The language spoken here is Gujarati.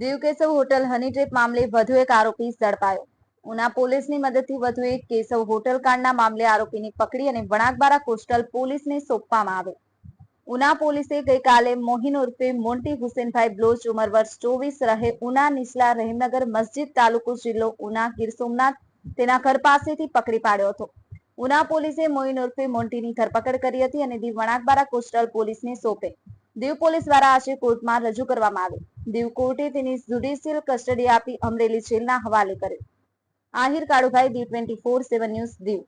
Diu Keshav hotel honey trip મામલે વધુ એક આરોપી ઝડપાયો. ઉના પોલીસની મદદથી વધુ એક કેશવ હોટલ કાંડના મામલે આરોપીને પકડી અને વણાકબારા કોસ્ટલ પોલીસને સોંપવામાં આવ્યો. ઉના પોલીસે ગઈકાલે મોહિન ઉર્ફે મોન્ટી હુસેનભાઈ બ્લોચ ઉંમર વર્ષ ચોવીસ રહે ઉના નિસલા રહીમનગર મસ્જિદ તાલુકો જિલ્લો ઉના ગીર સોમનાથ તેના ઘર પાસેથી પકડી પાડ્યો હતો. ઉના પોલીસે મોહિન ઉર્ફે મોન્ટીની ધરપકડ કરી હતી અને દી વણાકબારા કોસ્ટલ પોલીસને સોંપે. દીવ પોલીસ દ્વારા આજે કોર્ટમાં રજૂ કરવામાં આવી. દીવ કોર્ટે તેની જ્યુડિશિયલ કસ્ટડી આપી અમરેલી જેલના હવાલે કર્યો. આહિર કાળુભાઈ દી twenty four seven news Diu.